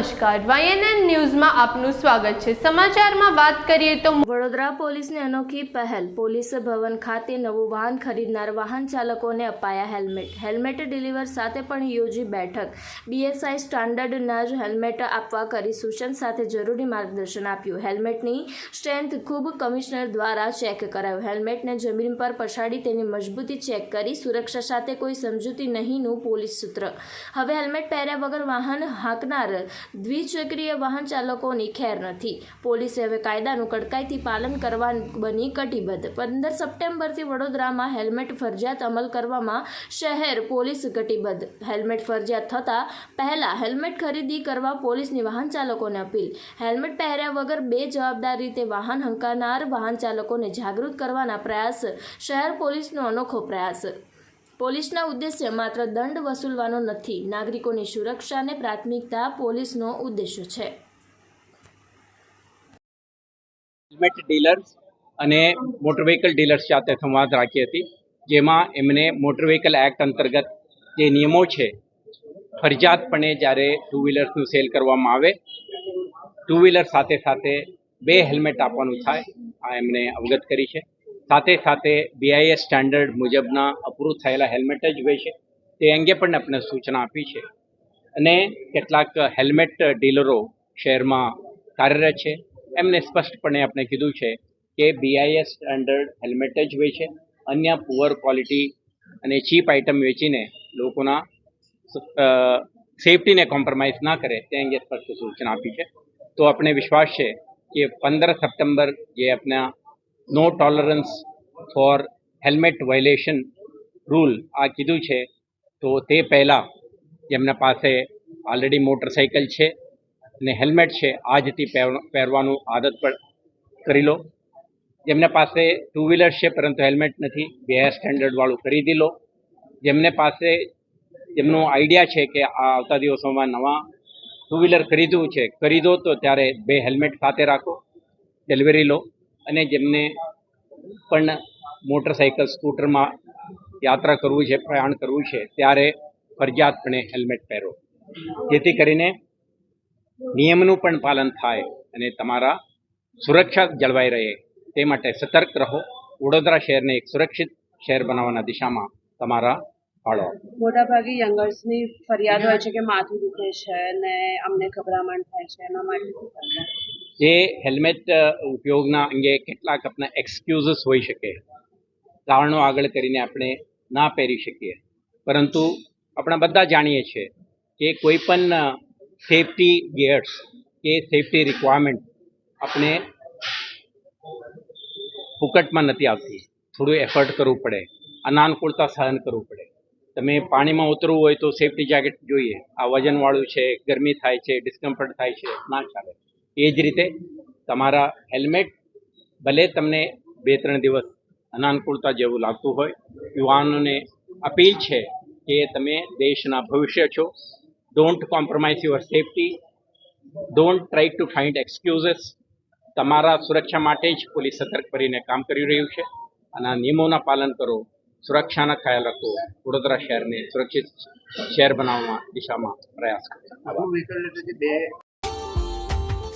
નમસ્કાર. વાયએનએન ન્યૂઝમાં આપનું સ્વાગત છે. સમાચારમાં વાત કરીએ તો વડોદરા પોલીસની અનોખી પહેલ. પોલીસ ભવન ખાતે નવું વાહન ખરીદનાર વાહન ચાલકોને અપાયા હેલ્મેટ. હેલ્મેટ ડિલિવર સાથે પણ યોજી બેઠક. બીએસઆઈ સ્ટાન્ડર્ડના જ હેલ્મેટ આપવા કરી સૂચન સાથે જરૂરી માર્ગદર્શન આપ્યું. હેલ્મેટની સ્ટ્રેન્થ ખૂબ કમિશનર દ્વારા ચેક કરાયું. હેલ્મેટને જમીન પર પછાડી તેની મજબૂતી ચેક કરી સુરક્ષા સાથે કોઈ સમજૂતી નહીંનું પોલીસ સૂત્ર. હવે હેલ્મેટ પહેર્યા વગર વાહન હાંકનાર દ્વિચક્રીય વાહન ચાલકોની ખેર નથી. પોલીસે હવે કાયદાનું કડકાઈથી પાલન કરવા બની કટિબદ્ધ. પંદર સપ્ટેમ્બરથી વડોદરામાં હેલ્મેટ ફરજિયાત અમલ કરવામાં શહેર પોલીસ કટિબદ્ધ. હેલ્મેટ ફરજિયાત થતાં પહેલાં હેલ્મેટ ખરીદી કરવા પોલીસની વાહન ચાલકોને અપીલ. હેલ્મેટ પહેર્યા વગર બે જવાબદાર રીતે વાહન હંકારનાર વાહન ચાલકોને જાગૃત કરવાના પ્રયાસ શહેર પોલીસનો અનોખો પ્રયાસ. પોલીસના ઉદ્દેશ્ય માત્ર દંડ વસૂલવાનો નથી. નાગરિકોની સુરક્ષાને પ્રાથમિકતા પોલીસનો ઉદ્દેશ્ય છે. હેલ્મેટ ડીલર્સ અને મોટર વ્હીકલ ડીલર્સ સાથે સંવાદ રાખી હતી, જેમાં એમને મોટર વ્હીકલ એક્ટ અંતર્ગત જે નિયમો છે, ફરજિયાતપણે જ્યારે ટુ વ્હીલર્સનું સેલ કરવામાં આવે ટુ વ્હીલર સાથે સાથે બે હેલ્મેટ આપવાનું થાય, આ એમણે અવગત કરી છે. સાથે સાથે બીઆઈએસ સ્ટાન્ડર્ડ મુજબના અપ્રૂવ થયેલા હેલ્મેટ જ હોય છે. તે અંગે પણ આપણે સૂચના આપી છે. અને કેટલાક હેલ્મેટ ડીલરો શહેરમાં કાર્યરત છે. એમને સ્પષ્ટપણે આપણે કીધું છે કે બીઆઈએસ સ્ટાન્ડર્ડ હેલ્મેટ જ હોય છે. અન્ય પુઅર ક્વોલિટી અને ચીપ આઇટમ વેચીને લોકોના સેફટીને કોમ્પ્રોમાઇઝ ના કરે તે અંગે સ્પષ્ટ સૂચના આપી છે. તો આપણે વિશ્વાસ છે કે પંદર સપ્ટેમ્બર જે આપણા no tolerance for helmet violation rule આ કીધું છે. તો તે પહેલાં જેમના પાસે ઓલરેડી મોટરસાઇકલ છે અને હેલ્મેટ છે. આજથી પહેર- પહેરવાનું આદત પણ કરી લો. જેમના પાસે ટુ વ્હીલર છે, પરંતુ હેલ્મેટ નથી, બે સ્ટેન્ડર્ડવાળું ખરીદી લો. જેમને પાસે, જેમનો આઈડિયા છે કે આ આવતા દિવસોમાં નવા ટુ વ્હીલર ખરીદવું છે, ખરીદો તો ત્યારે બે હેલ્મેટ સાથે રાખો ડિલિવરી લો. અને જેમને પણ મોટરસાઇકલ સ્કૂટરમાં યાત્રા કરવું છે, પ્રયાણ કરવું છે, ત્યારે ફરજિયાતપણે હેલ્મેટ પહેરો જેથી કરીને નિયમનું પણ પાલન થાય અને તમારા સુરક્ષા જળવાઈ રહે તે માટે સતર્ક રહો વડોદરા શહેરને એક સુરક્ષિત શહેર બનાવવાના દિશામાં તમારા ફાળો. મોટાભાગે યંગર્સની ફરિયાદ હોય છે કે માથું દુખે છે ને અમને ગભરામણ થાય છે, એના માટે? જે હેલ્મેટ ઉપયોગના અંગે કેટલાક આપણા એક્સક્યુઝસ હોઈ શકે. કારણો આગળ કરીને આપણે ના પહેરી શકીએ. પરંતુ આપણે બધા જાણીએ છીએ કે કોઈ પણ સેફટી ગિયર્સ કે સેફટી રિક્વાયરમેન્ટ આપણે ફુકટમાં નથી આવતી. થોડું એફર્ટ કરવું પડે. અનાનુકૂળતા સહન કરવું પડે. તમે પાણીમાં ઉતરવું હોય તો સેફટી જેકેટ જોઈએ. આ વજનવાળું છે, ગરમી થાય છે ડિસ્કમ્ફર્ટ થાય છે, ના ચાલે. એ જ રીતે તમારા હેલ્મેટ, ભલે તમને બે ત્રણ દિવસ અનાનુકૂળતા જેવું લાગતું હોય, યુવાનોને અપીલ છે કે તમે દેશના ભવિષ્ય છો. Don't compromise your safety don't try to find excuses તમારા સુરક્ષા માટે જ પોલીસ સતર્ક કરીને કામ કરી રહ્યું છે અને આ નિયમોના પાલન કરો. સુરક્ષાના ખ્યાલ રાખો. વડોદરા શહેરને સુરક્ષિત શહેર બનાવવા દિશામાં પ્રયાસ કરો.